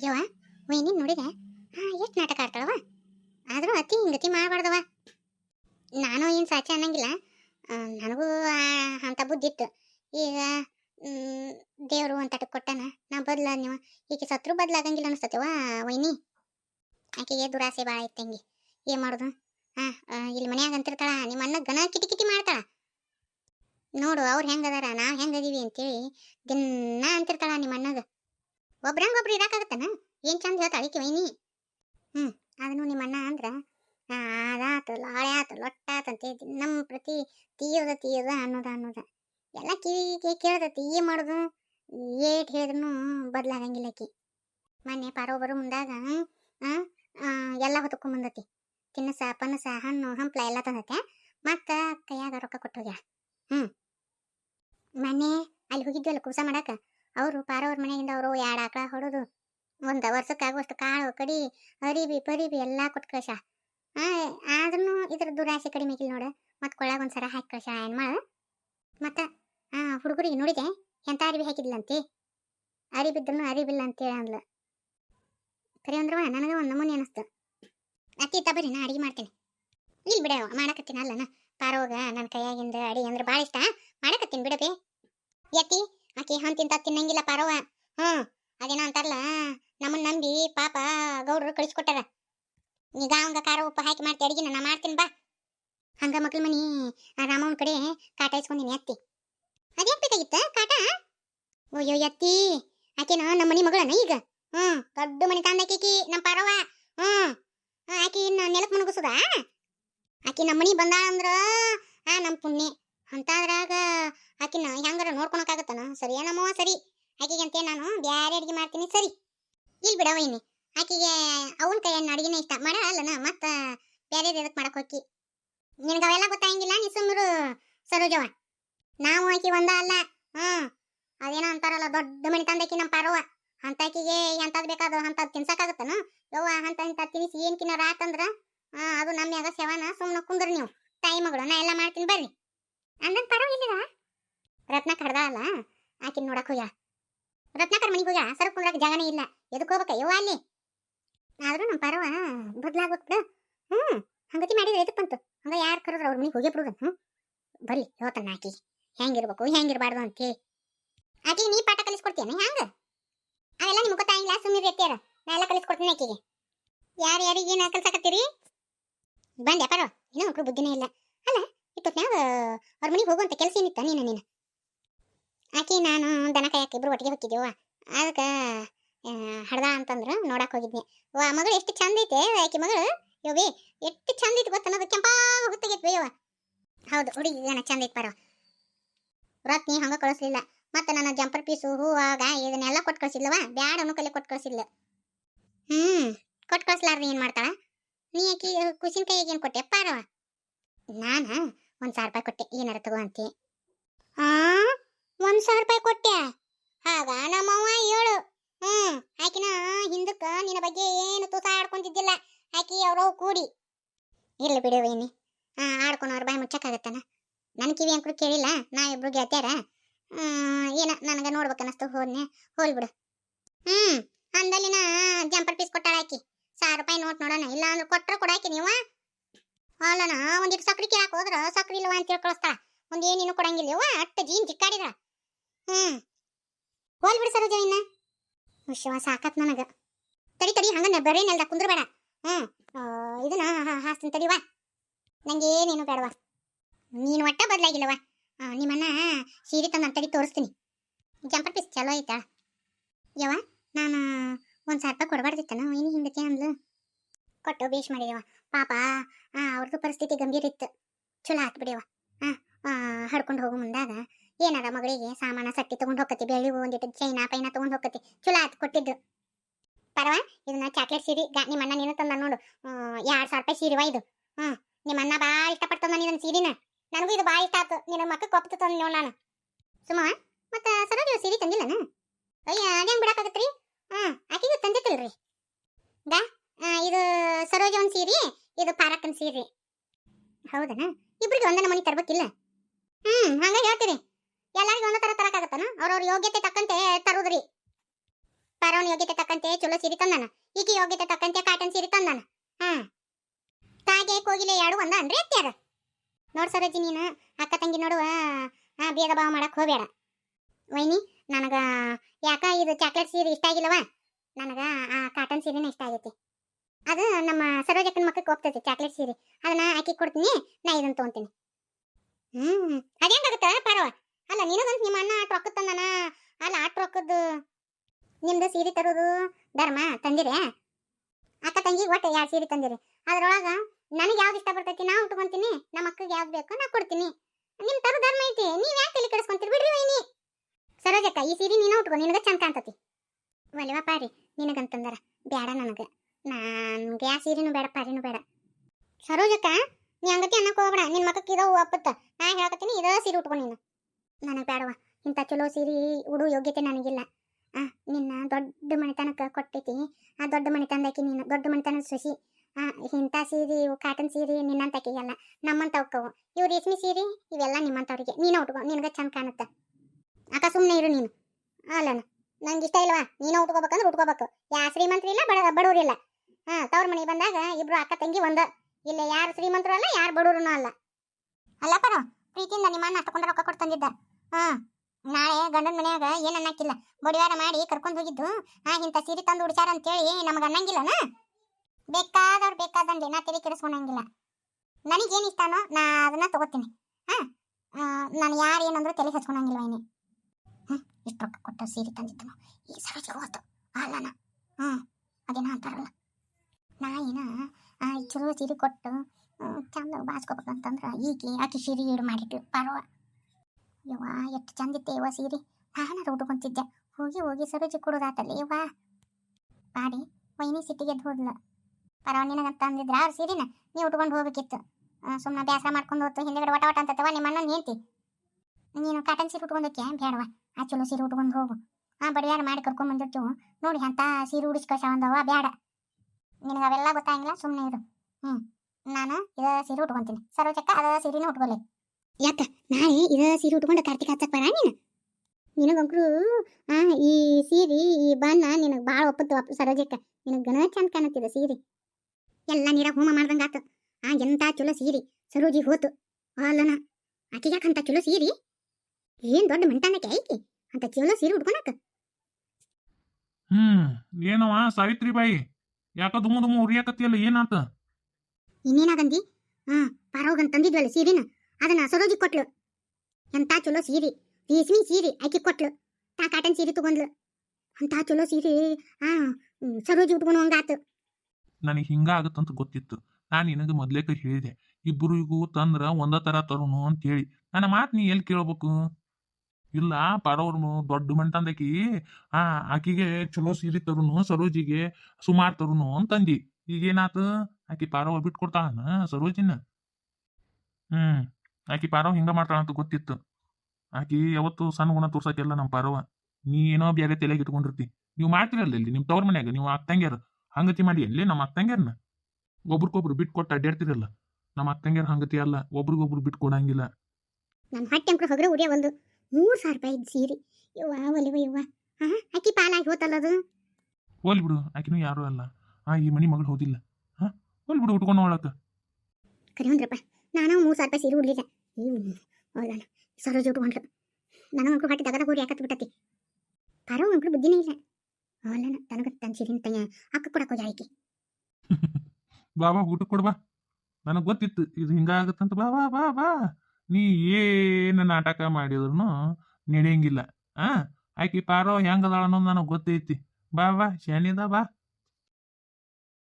ಯವ್ವ ವೈನಿ ನೋಡಿದೆ ಹಾ, ಎಷ್ಟು ನಾಟಕ ಆಡ್ತಾಳವ ಆದರೂ ಅತಿ ಹಿಂಗತಿ ಮಾಡಬಾರ್ದವ ನಾನು ಏನು ಸಾಚೆ ಅನ್ನಂಗಿಲ್ಲ. ನನಗೂ ಅಂತ ಬುದ್ಧಿ ಇತ್ತು. ಈಗ ದೇವರು ಅಂತಟಕ್ಕೆ ತಟಕ್ ಕೊಟ್ಟಾನ. ನಾ ಬದ್ಲ ನೀವು ಈಕೆ ಸತ್ರು ಬದ್ಲಾಗಂಗಿಲ್ಲ ಅನಿಸ್ತತೆವ ವೈನಿ. ಆಕೆಗೆ ದುರಾಸೆ ಭಾಳ ಐತೆ ಹಂಗೆ. ಏನು ಮಾಡೋದು? ಹಾ ಇಲ್ಲಿ ಮನ್ಯಾಗ ಅಂತಿರ್ತಾಳ. ನಿಮ್ಮ ಅಣ್ಣ ಗನ ಕಿಟಿ ಕಿಟಿ ಮಾಡ್ತಾಳ. ನೋಡು, ಅವ್ರು ಹೆಂಗದಾರ, ನಾವ್ ಹೆಂಗದೀವಿ ಅಂತೇಳಿ ದಿನ ಅಂತಿರ್ತಾಳ ನಿಮ್ಮ ಅಣ್ಣಗ. ಒಬ್ರಂಗ ಒಬ್ರು ಇರಾಕಾಗತ್ತನ? ಏನ್ ಚಂದ ಹೇಳ್ತಾಳೆ? ಈಕಿ ವೈನಿ. ಹ್ಮ್, ಅದನ್ನು ನಿಮ್ಮ ಅಣ್ಣ ಅಂದ್ರ ಅದಾತು ಲಾಳೆ ಆತು ಲೊಟ್ಟ ಆತಂತೆ ನಮ್ಮ ಪ್ರತಿ ತೀಯದ ತೀಯದ ಅನ್ನೋದ ಅನ್ನೋದ. ಎಲ್ಲ ಕಿವಿಗೆ ಕೇಳ್ದತಿ ಏನ್ ಮಾಡುದು? ಏಟ್ ಹೇಳಿದ್ರು ಬದ್ಲಾಗಂಗಿಲ್ಲ ಆಕಿ. ಮೊನ್ನೆ ಪಾರೋಬರು ಮುಂದಾಗ ಎಲ್ಲ ಹೊತ್ಕೊಂಡ್ ಬಂದತಿ. ತಿನ್ನಸ ಪನಸ ಹಣ್ಣು, ಹಂಪ್ಲ ಎಲ್ಲ ತಂದತೆ ಮತ್ತ ಕೈಯಾಗ ರೊಕ್ಕ ಕೊಟ್ಟೋಗ್ಯ? ಹ್ಮ್. ಮೊನ್ನೆ ಅಲ್ಲಿ ಹೋಗಿದ್ವಲ್ಲ ಕೂಸ ಮಾಡಾಕ? ಅವರು ಪಾರವ್ರ ಮನೆಯಿಂದ ಅವರು ಎರಡು ಆಕಳ ಹೊಡೋದು. ಒಂದು ವರ್ಷಕ್ಕಾಗುವಷ್ಟು ಕಾಳು, ಕಡಿ, ಅರಿಬಿ, ಪರಿಬಿ ಎಲ್ಲಾ ಕೊಟ್ಟು ಕಳ್ಸ ಆದ್ರೂ ಇದ್ರ ದುರಾಸೆ ಕಡಿಮೆ ಆಗಿಲ್ಲ ನೋಡ. ಮತ್ತೆ ಕೊಳ್ಳಾಗ ಒಂದ್ಸರ ಹಾಕಿ ಕಳ್ಸ ಏನು ಮಾಡ? ಮತ್ತೆ ಹುಡುಗರಿಗೆ ನೋಡಿದೆ ಎಂತ ಅರಿವಿ ಹಾಕಿದ್ಲಂತೆ? ಅರಿಬಿದ್ದನು ಅರಿಬಿಲ್ಲ ಅಂತೇಳಿ ಅಂದ್ಲ. ಕರಿ ಅಂದ್ರವ ನನಗೆ ಒಂದು ನಮೂನಿ ಅನಸ್ತು. ಅತ್ತಿ ತಬರಿ ನಾ ಅಡಿಗೆ ಮಾಡ್ತೀನಿ. ಇಲ್ಲಿ ಬಿಡ, ಮಾಡಕತ್ತೀನಿ ಅಲ್ಲನ. ಪಾರೋಗ ನನ್ನ ಕೈಯಾಗಿಂದ ಅಡಿಗೆ ಅಂದ್ರೆ ಭಾಳ ಇಷ್ಟ. ಮಾಡಕತ್ತೀನಿ ಬಿಡಬೇ ಯತಿ ಆಕಿ ಹಂತ ತಿಂತ ತಿನ್ನಂಗಿಲ್ಲ ಪಾರವ್ವ. ಹ್ಮ್ ಅದೇನೋ ಅಂತಾರಲ್ಲ ನಮ್ಮನ್ನ ನಂಬಿ ಪಾಪ ಗೌಡ್ರು ಕಳಿಸ್ಕೊಟ್ಟಾರ. ಈಗ ಅವಂಗ ಖಾರ ಉಪ್ಪು ಹಾಕಿ ಮಾಡ್ತಿ ಅಡಿಗೆ ನಾ ಮಾಡ್ತೀನಿ ಬಾ. ಹಂಗ ಮಕ್ಳ ಮನಿ, ಆ ರಾಮವನ್ ಕಡೆ ಕಾಟ ಇಸ್ಕೊಂಡಿನಿ ಅತ್ತಿ. ಅದೇನ್ ಬೇಕಾಗಿತ್ತ, ಕಾಟ? ಅಯ್ಯೋ ಅತ್ತಿ ಆಕೆನ ನಮ್ಮ ಮನಿ ಮಗಳನ ಈಗ? ಹ್ಮ್ ದೊಡ್ಡ ಮನಿ ತಂದಾಕಿ ನಮ್ಮ ಪಾರವ್ವ. ಹ್ಮ್ ಆಕಿ ಇನ್ನ ನೆಲಕ್ ಮನಗುಸದ ಆಕಿ ನಮ್ಮ ಮನಿ ಬಂದಾಳ ಆ ನಮ್ಮ ಪುಣ್ಯ. ಅಂತಾದ್ರಾಗ ಆಕಿನ ಹೆಂಗಾರ ನೋಡ್ಕೊಳಕಾಗತ್ತನ? ಸರಿ ಸರಿ. ಆಕಿಗೆ ಅಂತೇ ನಾನು ಬ್ಯಾರೆ ಅಡಿಗೆ ಮಾಡ್ತೀನಿ ಸರಿ. ಇಲ್ಲಿ ಬಿಡವ ಇನ್ನಿ. ಆಕಿಗೆ ಅವನ ಕೈಯನ್ನು ಅಡಿಗೆನೇ ಇಷ್ಟ. ಮಾಡ ಅಲ್ಲನ? ಮತ್ತ ಬೇರೆ ಎದಕ್ಕೆ ಮಾಡಕ್ ಹೋಗಿ ನಿನಗ ಅವೆಲ್ಲ ಗೊತ್ತಾಗಿಲ್ಲ ನೀ ಸುಮ್ಮರು ಸರೋಜವ? ನಾವು ಆಕಿ ಒಂದ ಅಲ್ಲ. ಹ್ಮ್. ಅದೇನೋ ಅಂತಾರಲ್ಲ ದೊಡ್ಡ ಮನಿ ತಂದಕಿ ನಮ್ಮ ಪಾರವ್ವ ಅಂತಾಕಿಗೆ ಎಂತದ್ ಬೇಕಾದ ಅಂತದ್ ತಿನ್ಸಕ್ಕಾಗತ್ತನ ಯವ್ವ ಅಂತ ಇಂತ ತಿನಿಸಿ ಏನ್ ತಿನ್ನೋರ ಆತಂದ್ರ ಆ, ಅದು ನಮ್ಮ ಮ್ಯಾಗ ಸೇವನ ಸುಮ್ಮನೆ ಕುಂದ್ರಿ ನೀವು ತಾಯಿ ಮಗಳು ನಾ ಎಲ್ಲ ಮಾಡ್ತೀನಿ ಬರ್ರಿ ಅಂದಂಗ ಪರವಾಗಿಲ್ಲ ರತ್ನಾಕ್ ಹಡ್ದಾಳಲ್ಲ ಆಕಿನ್ ನೋಡಕ್ ಹೋಗ್ಯಾಳ ರತ್ನಾಕರ್ ಮನಿಗೆ ಹೋಗ್ಯಾಳ ಜಾಗನೇ ಇಲ್ಲ. ಎದಕ್ ಹೋಗ್ಬೇಕ? ಯವ್ವ ಅಲ್ಲಿ? ಆದ್ರೂ ನಮ್ಮ ಪರವ ಬದ್ಲಾಗ್ಬೇಕು ಹ್ಮ್, ಹಂಗತಿ ಮಾಡಿದ್ರೆ ಎದಕ್ ಬಂತು? ಹಂಗ ಯಾರು ಕರೆದ್ರ ಅವ್ರ ಮನೆಗೆ ಹೋಗೇ ಬಿಡುದ? ಹ್ಮ್, ಬರ್ಲಿ, ಹೇಳ್ತಾನ ಆಕಿ. ಹೆಂಗಿರ್ಬೇಕು, ಹೆಂಗಿರ್ಬಾರ್ದು ಅಂತೇಳಿ ಆಕಿ, ನೀ ಪಾಠ ಕಲಿಸ್ಕೊಡ್ತೀಯನ? ಹ್ಯಾಂಗ? ಅವೆಲ್ಲ ನಿಮ್ಗೆ ಗೊತ್ತಾಗಿಲ್ಲ? ಸುಮ್ಮನೆ ಎತ್ತೀರ ನಾ ಎಲ್ಲ ಕಲಿಸ್ಕೊಡ್ತೀನಿ ಆಕಿಗೆ. ಯಾರು ಯಾರಿಗೆ ಏನು ಕಲ್ಸಕತ್ತೀರಿ ಬಂದೆ ಪರವ. ಇನ್ನೂ ಬುದ್ಧಿನೇ ಇಲ್ಲ. ಅಲ್ಲ ಇಪ್ಪತ್ನ್ಯಾಗ ಅವ್ರ ಮನೆಗೆ ಹೋಗುವಂತ ಕೆಲಸ ಏನಿತ್ತ ನೀನು ನೀನು? ಆಕಿ, ನಾನು ದನ ಕಾಯಕ್ಕೆ ಇಬ್ರು ಒಟ್ಟಿಗೆ ಹೋಗಿದ್ದೀವ ಅದಕ್ಕೆ ಹಡ್ದ ಅಂತಂದ್ರೆ ನೋಡಕ್ ಹೋಗಿದ್ನಿ. ವಾ ಮಗಳು ಎಷ್ಟು ಚಂದ ಐತೆ ಆಕೆ ಮಗಳು? ಯೋವಿ ಎಷ್ಟು ಚಂದ ಐತಿ ಗೊತ್ತ ಕೆಂಪಾಗ ಗೊತ್ತಾಗೈತಿ ಬೇಯವ ಹೌದು, ಹುಡುಗಿ ಏನ ಚಂದ ಐತಿ ಪರವ ನೀ ಹಂಗ ಕಳಿಸ್ಲಿಲ್ಲ. ಮತ್ತೆ ನನ್ನ ಜಂಪರ್ ಪೀಸು ಹೂವಾಗ ಇದನ್ನೆಲ್ಲ ಕೊಟ್ಟು ಕಳಿಸಿಲ್ವಾ ಬ್ಯಾಡ ಅನ್ನೋ ಕಲೆ ಕೊಟ್ಟು ಕಳಿಸಿಲ್ಲ ಹ್ಞೂ ಕೊಟ್ಟು ಕಳಿಸ್ಲಾರ್ದು ಏನು ಮಾಡ್ತಾಳ? ನೀ ಆಕಿ ಕುಸಿನ ಕೈಗೆ ಏನು ಕೊಟ್ಟೆ ಪಾರವ ನಾನು ಒಂದು ಸಾವಿರ ರೂಪಾಯಿ ಕೊಟ್ಟೆ, ಏನಾರ ತಗೋ ಅಂತಿ. ಆ, ಒಂದು ಸಾವಿರ ರೂಪಾಯಿ ಕೊಟ್ಟೆ? ಆಗ ನಮ್ಮವ್ವ ಹೇಳು. ಹ್ಮ್, ಆಕಿನ ಹಿಂದಕ್ಕ ನಿನ್ನ ಬಗ್ಗೆ ಏನು ತೂಸ ಆಡ್ಕೊಂತಿದ್ದಿಲ್ಲ ಆಕಿ ಅವ್ರವ್ ಕೂಡಿ. ಇರ್ಲಿ ಬಿಡು ವೈನಿ. ಆ ಆಡ್ಕೊಂಡು ಅವ್ರ ಬಾಯಿ ಮುಚ್ಚಕ್ಕಾಗತ್ತನ. ನನ್ ಕಿವಿ ಅಂಕರು ಕೇಳಿಲ್ಲ, ನಾ ಇಬ್ರು ಗೆಳ್ತ್ಯಾರ. ಹ್ಮ್, ಏನ ನನಗ ನೋಡ್ಬೇಕನ್ನಿಸ್ತು ಹೋದ್ನೆ. ಹೋಲ್ಬಿಡು ಹ್ಮ್ ಅಂದಲ್ಲಿನ ಜಂಪರ್ ಪೀಸ್ ಕೊಟ್ಟಾಳ ಆಕಿ. ಸಾವಿರ ರೂಪಾಯಿ ನೋಟ್ ನೋಡೋಣ, ಇಲ್ಲ ಅಂದ್ರೆ ಕೊಟ್ರ ಕೊಡಾಕಿ ನೀವ. ಅಲ್ಲನ ಒಂದಿಟ್ಟು ಸಕ್ರಿ ಕೇಳಕ್ ಹೋದ್ರ ಸಕ್ರಿ ಇಲ್ವಾ ಅಂತ ಕಳಿಸ್ತಾಳ ಒಂದ್ ಏನೇನು ಕೊಡಂಗಿಲ್ಲ ಅಟ್ಟ ಜೀನ್ ಚಿಕ್ಕಾಡಿದ ಹ್ಮ್ ಹೋಲ್ ಬಿಡು ಸರೋಜ ಇನ್ನ. ವಿಶ್ವ ಸಾಕತ್ ನನಗ. ತಡಿ ತಡಿ ಹಂಗ ಬರೇ ನೆಲ್ದ ಕುಂದ್ರಬೇಡ. ಹ್ಮ್ ಇದನ್ನ ಹಾಸ್ತೀನಿ ತಡಿವಾ ನಂಗೇನೇನು ಬೇಡವಾ? ನೀನು ಒಟ್ಟ ಬದಲಾಗಿಲ್ಲವಾ? ನಿಮ್ಮನ್ನ ಸೀರೆ ತಂದು ತಡಿ ತೋರಿಸ್ತೀನಿ. ಜಂಪರ್ ಪೀಸ್ ಚಲೋ ಐತಾ? ಯವ ನಾನು ಒಂದ್ ಸಾವಿರ ರೂಪಾಯಿ ಕೊಡಬಾರ್ದಿತ್ತನ? ಏನು ಹಿಂಗತಿ ಅಂದ್ಲು. ಕೊಟ್ಟು ಬೇಷ್ ಮಾಡಿದೆವ ಪಾಪ ಅವ್ರದ್ದು ಪರಿಸ್ಥಿತಿ ಗಂಭೀರ ಇತ್ತು ಚಲೋ ಆತ್ ಹಾಂ ಹಡ್ಕೊಂಡು ಹೋಗೋ ಮುಂದಾಗ ಏನಾರ ಮಗಳಿಗೆ ಸಾಮಾನ ಸಟ್ಟಿ ತಗೊಂಡ್ ಹೋಗತಿ ಬೆಳ್ಳಿ ಒಂದಿಟ್ಟು ಚೈನಾ ಪೈನಾ ತಗೊಂಡ್ ಹೋಗತಿ ಚಲೋ ಆತ್ ಕೊಟ್ಟಿದ್ದು. ಪರವಾ ಇದನ್ನ ಚಾಕ್ಲೇಟ್ ಸೀರೆ ನಿಮ್ಮ ಅಣ್ಣ ನೀನು ತಂದ ನೋಡು. ಎರಡ್ ಸಾವಿರ ರೂಪಾಯಿ ಸೀರೆವಾ ಇದು ಹ್ಮ್ ನಿಮ್ಮ ಅಣ್ಣ ಭಾಳ ಇಷ್ಟಪಟ್ಟು ನಾನು ಇದನ್ನ ಸೀರೆನ. ನನಗೂ ಇದು ಭಾಳ ಇಷ್ಟ ಆತು. ನಿನ್ನ ಮಕ್ಕ ಕೊಪ್ತು ತಂದು ನಾನು. ಸುಮ ಮತ್ತ ಸರೋಜ ಸೀರೆ ತಂದಿಲ್ಲನ? ಅಯ್ಯ ಅದೇನ್ ಬಿಡಕ್ಕಾಗತ್ರಿ ಹ್ಮ್ ಆಕಿಗೂ ತಂದಿತ್ತಲ್ರಿ ಗಾ ಆ, ಇದು ಸರೋಜ ಒಂದ್ ಸೀರೆ ಇದು ಪಾರಕ್ಕನ್ ಸೀರೆ. ಹೌದನ? ಇಬ್ರಿಗೆ ಒಂದನ ಮನೆ ತರ್ಬೇಕಿಲ್ಲ? ಹ್ಮ್ ಹಂಗ ಹೇಳ್ತೀರಿ. ಎಲ್ಲಾರಿಗೂ ಒಂದ ತರ ತರಕಾಗತ್ತಾನ ಅವ್ರವ್ರ ಯೋಗ್ಯತೆ ತಕ್ಕಂತೆ ತರುದ್ರಿ. ಪಾರವನ ಯೋಗ್ಯತೆ ತಕ್ಕಂತೆ, ಚಲೋ ಸೀರೆ ತಂದಾನ. ಈಕೆ ಯೋಗ್ಯತೆ ತಕ್ಕಂತೆ ಕಾಟನ್ ಸೀರೆ ತಂದಾನ. ಹಾ. ತಾಗೆ ಕೋಗಿಲೆ ಎರಡು ಒಂದ ಅಂದ್ರೆ ಅತ್ಯಾರ ನೋಡ್ ಸರೋಜಿ ನೀನು, ಅಕ್ಕ ತಂಗಿ ನೋಡುವ ಆ ಭೇದ ಭಾವ ಮಾಡಕ್ ಹೋಗ್ಬೇಡ. ವೈನಿ, ನನಗ, ಯಾಕ ಇದು ಚಾಕ್ಲೇಟ್ ಸೀರೆ ಇಷ್ಟ ಆಗಿಲ್ಲವಾ? ನನಗ ಆ ಕಾಟನ್ ಸೀರೆನ ಇಷ್ಟ ಆಗೈತಿ. ಅದು ನಮ್ಮ ಸರೋಜಕ್ಕನ ಮಕ್ಕಕ್ಕೆ ಹೋಗ್ತೈತಿ ಚಾಕ್ಲೇಟ್ ಸೀರೆ. ಅದನ್ನ ಹಾಕಿ ಕೊಡ್ತೀನಿ, ನಾ ಇದನ್ನ ತಗೊಂತೀನಿ. ಹ್ಮ್. ಅದೇಂಗಾಗತ್ತ ಪರವ? ಅಲ್ಲ, ನಿನಗಂತ ನಿಮ್ಮ ಅಣ್ಣ ಆಟ ರೊಕ್ಕ ತಂದನ? ಅಲ್ಲ, ಆಟ ರೊಕ್ಕದ್ದು ನಿಮ್ದು ಸೀರೆ ತರೋದು ಧರ್ಮ, ತಂದಿರಿ? ಅಕ್ಕ ತಂಗಿ ಒಟ್ಟು ಎರಡು ಸೀರೆ ತಂದಿರಿ. ಅದ್ರೊಳಗ ನನಗೆ ಯಾವ್ದು ಇಷ್ಟ ಬರ್ತೈತಿ, ನಾ ಉಟ್ಕೊಂತೀನಿ, ನಮ್ಮ ಅಕ್ಕಗೆ ಯಾವ್ದು ಬೇಕೋ ನಾ ಕೊಡ್ತೀನಿ. ನಿಮ್ ತರೋ ಧರ್ಮ ಐತಿ, ನೀವ್ ಯಾಕೆ ತಲೆ ಕೆಡಿಸ್ಕೊಂತೀರಿ? ಬಿಡ್ರಿ ವೈನಿ. ಸರೋಜಕ್ಕ, ಈ ಸೀರೆ ನೀನ ಉಟ್ಕೊ, ನಿನಗ ಚಂದ ಕಾಣ್ತತಿ. ಒಲಿವ ಪಾರಿ, ನಿನಗಂತಂದರ ಬೇಡ ನನಗ. ನನ್ಗೆ ಯಾ ಸೀರೆನೂ ಬೇಡ, ಪಾರಿನೂ ಬೇಡ. ಸರೋಜಕ್ಕ, ನೀ ಹಂಗತಿ ಅನ್ನಕ್ಕೆ ಹೋಗ್ಬೇಡ, ನಿನ್ ಮಕ್ಕಕ್ಕೆ ಇದೋ ಅಪ್ಪತ್ತ. ನಾ ಹೇಳಕತ್ತೀನಿ, ಇದೋ ಸೀರೆ ಉಟ್ಕೊ ನೀನು. ನನಗೆ ಬೇಡವ ಇಂಥ ಚಲೋ ಸೀರೆ ಉಡು ಯೋಗ್ಯತೆ ನನಗಿಲ್ಲ. ಆ, ನಿನ್ನ ದೊಡ್ಡ ಮನೆತನಕ್ಕೆ ಕೊಟ್ಟೈತಿ. ಆ, ದೊಡ್ಡ ಮನೆತನದಾಕಿ ನೀನು, ದೊಡ್ಡ ಮನೆತನದ ಸೊಸಿ. ಆ, ಇಂಥ ಸೀರೆ ಇವು ಕಾಟನ್ ಸೀರೆ ನಿನ್ನಂತಕಿಗೆಲ್ಲ ಅವಕ್ಕವು ಇವು ರೇಷ್ಮೆ ಸೀರೆ, ಇವೆಲ್ಲ ನಿಮ್ಮಂತವ್ರಿಗೆ. ನೀನು ಉಟ್ಕೋ, ನಿನಗೆ ಚಂದ ಕಾಣುತ್ತ. ಅಕ್ಕ ಸುಮ್ಮನೆ ಇರು ನೀನು. ಅಲ್ಲನ ನಂಗೆ ಇಷ್ಟ ಇಲ್ವಾ? ನೀನು ಉಟ್ಕೋಬೇಕಂದ್ರೆ ಉಟ್ಕೋಬೇಕು. ಯಾ ಶ್ರೀಮಂತರು ಇಲ್ಲ, ಬಡ ಬಡವರಿಲ್ಲ ಹಾ ತವ್ರ ಮನೆಗೆ ಬಂದಾಗ ಇಬ್ರು ಅಕ್ಕ, ತಂಗಿ ಒಂದ. ಇಲ್ಲ ಯಾರು ಶ್ರೀಮಂತರು ಅಲ್ಲ, ಯಾರು ಬಡವ್ರು ಅಲ್ಲ. ಅಲ್ಲ ಪರ ಪ್ರೀತಿಯಿಂದ ನಿಮ್ಮ ಅಣ್ಣ ತಗೊಂಡು ರೊಕ್ಕ ಕೊಟ್ಟು ತಂದಿದ್ದ. ಹಾ, ನಾಳೆ ಗಂಡನ ಮನ್ಯಾಗ ಏನ್ ಅನ್ನಕ್ಕಿಲ್ಲ. ಬಡಿವಾರ ಮಾಡಿ ಕರ್ಕೊಂಡು ಹೋಗಿದ್ದು. ಆ ಇಂಥ ಸೀರೆ ತಂದು ಉಡ್ಸಾರ ಅಂತೇಳಿ ನಮಗೆ ಅನ್ನಂಗಿಲ್ಲನ? ಬೇಕಾದವ್ರು ಬೇಕಾದಂಗೆ ನಾ ತಲೆ ಕೆಡಿಸ್ಕೊಳಂಗಿಲ್ಲ ನನಗೇನು ಇಷ್ಟನೋ ನಾ ಅದನ್ನ ತಗೋತೀನಿ. ಹಾ ನಾನು ಯಾರು ಏನಂದ್ರು ತಲೆ ಹಚ್ಕೊಳಂಗಿಲ್ಲ ಏನಿ ಹ್ಮ್, ಇಷ್ಟು ರೊಕ್ಕ ಕೊಟ್ಟ ಸೀರೆ ತಂದಿತ್ತು ಈ ಸರೋಜಿಗೆ ಹೋತು. ಅಲ್ಲನ. ಹ್ಮ್, ಅದೇನ ಅಂತಾರಲ್ಲ. ನಾ ಏನ ಚಲೋ ಸೀರೆ ಕೊಟ್ಟು ಚಂದ ಬಾಸ್ಕೋಬೇಕಂತಂದ್ರ ಈಗ ಆಕೆ ಸೀರೆ ಏಡು ಮಾಡಿಟ್ಟು ಪರವ ಯವ್ವ, ಎಷ್ಟು ಚಂದ ಇತ್ತೆ ಯವ್ವ ಸೀರೆ. ನಾನಾರ ಉಟ್ಕೊಂತಿದ್ದೆ ಹೋಗಿ ಹೋಗಿ ಸರೋಜಿ ಕೊಡೋದಾತಲ್ಲಿ ಯವ್ವ. ಪಾಡಿ ವೈನಿ ಸಿಟ್ಟಿಗೆ ಹೋದ್ಲ. ಅಂತ ಅಂದಿದ್ರ ಅವ್ರ ಸೀರೆನ ನೀವು ಉಟ್ಕೊಂಡು ಹೋಗ್ಬೇಕಿತ್ತು. ಸುಮ್ಮನೆ ಬೇಸರ ಮಾಡ್ಕೊಂಡು ಹೋಗ್ತು. ಹಿಂದೆಗಡೆ ವಟ ವಟ ಅಂತವ ನಿಮ್ಮ ಅಣ್ಣನ ಹೇಳ್ತಿ ನೀನು ಕಾಟನ್ ಸೀರೆ ಉಟ್ಕೊಂಡೋಕೆ ಬೇಡವಾ? ಆ ಚಲೋ ಸೀರೆ ಉಟ್ಕೊಂಡು ಹೋಗು. ಆ ಬಡಿಯಾರ ಮಾಡಿ ಕರ್ಕೊಂಡು ಬಂದಿರ್ತೀವಿ ನೋಡಿ ಅಂತ ಸೀರೆ ಉಡಿಸ್ ಕಳ್ಸವಂದವ ಬೇಡ ನಿನಗೆ ಅವೆಲ್ಲ ಗೊತ್ತಾಗಿಲ್ಲ ಸುಮ್ಮನೆ ಇರು. ಹ್ಞೂ ನಾನು ಇದ ಸೀರೆ ಉಟ್ಕೊಂತೀನಿ. ಸರೋಜಕ್ಕ ಅದ ಸೀರೆನೂ ಉಟ್ಕೊಲಿ. ಯಾಕ? ನಾಳೆ ಇದ ಸೀರೆ ಉಟ್ಕೊಂಡು ಕಾರ್ತಿಕ್ ಹಚ್ಚಕ್ ಬರ ನೀನು? ನಿನಗಂಕ್ರು ಆ ಈ ಸೀರೆ ಈ ಬಣ್ಣ ನಿನಗೆ ಭಾಳ ಒಪ್ಪತ್ತು ಸರೋಜಕ್ಕ. ನಿನಗೆ ಗನ ಚಂದ ಕಾಣತ್ತಿದ ಸೀರೆ. ಎಲ್ಲ ನೀರಾಗ ಹೋಮ ಮಾಡ್ದಂಗಾತು ಆ ಎಂತ ಚಲೋ ಸೀರೆ. ಸರೋಜಿ ಹೋತು. ಅಲ್ಲನ ಆಕೆ ಯಾಕಂತ ಚಲೋ ಸೀರೆ? ಏನ್ ದೊಡ್ಡ ಮಿಂಟಾನಕ್ಕೆ ಐತಿ ಅಂತ ಚಲೋ ಸೀರೆ ಉಟ್ಕೊಳಕ ಹ್ಮ್ ಏನವ ಸಾವಿತ್ರಿ ಬಾಯಿ ಯಾಕ ದುಮು ದುಮು ಉರಿಯಾಕತ್ತಿಯಲ್ಲ ಏನಾತ? ಇನ್ನೇನಾಗಂದಿ ಹಾ ಪಾರೋಗನ್ ತಂದಿದ್ವಲ್ಲ ಸೀರೆನ? ಅದನ್ನ ಸರೋಜಿ ಕೊಟ್ಲು. ಎಂತ ಚಲೋ ಸೀರೆ, ರೇಷ್ಮಿ ಸೀರೆ ಆಕಿ ಕೊಟ್ಲು. ತಾ ಕಾಟನ್ ಸೀರೆ ತಗೊಂಡ್ಲು. ಅಂತ ಚಲೋ ಸೀರೆ, ಆ ಸರೋಜಿ ಉಟ್ಕೊಂಡು ಹಂಗಾತು. ನನಗೆ ಹಿಂಗ ಆಗತ್ತಂತ ಗೊತ್ತಿತ್ತು. ನಾನು ನಿನಗೆ ಮೊದ್ಲೇಕ ಹೇಳಿದೆ. ಇಬ್ಬರಿಗೂ ತಂದ್ರ ಒಂದ ತರ ತರುನು ಅಂತ ಹೇಳಿ ನನ್ನ ಮಾತು ನೀ ಎಲ್ಲಿ ಕೇಳ್ಬೇಕು? ಇಲ್ಲ ಪಾರವ್ರು ದೊಡ್ಡ ಮಂಟಂದಕಿ ಆ, ಆಕಿಗೆ ಚಲೋ ಸೀರೆ ತರುನು ಸರೋಜಿಗೆ ಸುಮಾರು ತರುನು ಅಂತಂದಿ. ಈಗೇನಾತು? ಆಕಿ ಪಾರವ ಬಿಟ್ಕೊಡ್ತಾನ ಸರೋಜಿನ ಹ್ಮ್. ಆಕಿ ಪಾರವ ಹಿಂಗ ಮಾಡ್ತಾಳಂತ ಗೊತ್ತಿತ್ತು. ಆಕಿ ಯಾವತ್ತು ಸಣ್ಣ ಗುಣ ತೋರ್ಸಕ್ಕೆಲ್ಲ ನಮ್ಮ ಪಾರವ ನೀ ಏನೋ ಬೇರೆ ತಲೆಗೆ ಇಟ್ಕೊಂಡಿರ್ತಿ. ನೀವು ಮಾಡ್ತಿರಲ್ಲ ಇಲ್ಲಿ ನಿಮ್ಮ ತವ್ರ ಮನ್ಯಾಗ ನೀವು ಅತ್ತಂಗ್ಯಾರ. ಹಂಗತಿ ಮಾಡಿ ಎಲ್ಲಿ ನಮ್ಮ ಅಕ್ಕಂಗ್ಯಾರನ ಒಬ್ರಿಗೊಬ್ರು ಬಿಟ್ಟು ಕೊಟ್ಟು ಅಡ್ಡಾಡ್ತಿರಲ್ಲ ನಮ್ಮ ಅತ್ತಂಗ್ಯಾರ ಹಂಗತಿ ಅಲ್ಲ ಒಬ್ರಿಗೊಬ್ರು ಬಿಟ್ಟು ಕೊಡಂಗಿಲ್ಲ. ನನ್ನ ಹೊಟ್ಟೆ ಅಂಕರು ಹೊಗರೆ ಉಡಿಯ ಒಂದು ಮೂರು ಸಾವಿರ ರೂಪಾಯಿ ಇದ್ದ ಸೀರೆ. ಒಲಿವ ಇವ್ವ ಹಾ ಆಕಿ ಪಾಲಾಗಿ ಹೋತಲ್ಲ ಅದು? ಹೋಲ್ ಬಿಡು ಆಕಿನೂ ಯಾರು ಅಲ್ಲ. ಆ ಈ ಮನಿ ಮಗಳು ಹೋದಿಲ್ಲ. ಹಾಂ ಹೋಲ್ ಬಿಡು ಉಟ್ಕೊಂಡು ಹೋಳಕ ಕರಿ ನಾನು ಮೂರು ಸಾವಿರ ರೂಪಾಯಿ ಸೀರೆ ಉಡ್ಲಿಲ್ಲ ಅಲ್ಲ ಸರೋಜಿ ಉಟ್ಕೊಂಡ್ಲು ನನಗೆ ಅಂಕರು ಹೊಟ್ಟೆ ದಗದ ಹೋಗಿ ಯಾಕತ್ ಬಿಟ್ಟತಿ? ಪಾರೋ ಅಂಕರು ಬುದ್ಧಿನೇ ಇಲ್ಲ. ಅಲ್ಲ ತನಗ ತನ್ನ ಸೀರೆ ತಂಯ ಅಕ್ಕ ಕೊಡಕ್ಕೋ ಜಾಳಿಕೆ ಬಾಬಾ ಊಟ ಕೊಡ್ಬಾ ನನಗೆ ಗೊತ್ತಿತ್ತು, ಇದು ಹಿಂಗಾಗತ್ತಂತ ಬಾ ಬಾ ಬಾ ಬಾ. ನೀ ಏನು ನಾಟಕ ಮಾಡಿದ್ರು ನಡೆಯಂಗಿಲ್ಲ. ಆ ಆಕಿ ಪಾರೋ ಹೆಂಗದಾಳ ಅನ್ನೋದು ನನಗೆ ಗೊತ್ತೈತಿ. ಬಾ ಬಾ ಶನಿದ ಬಾ.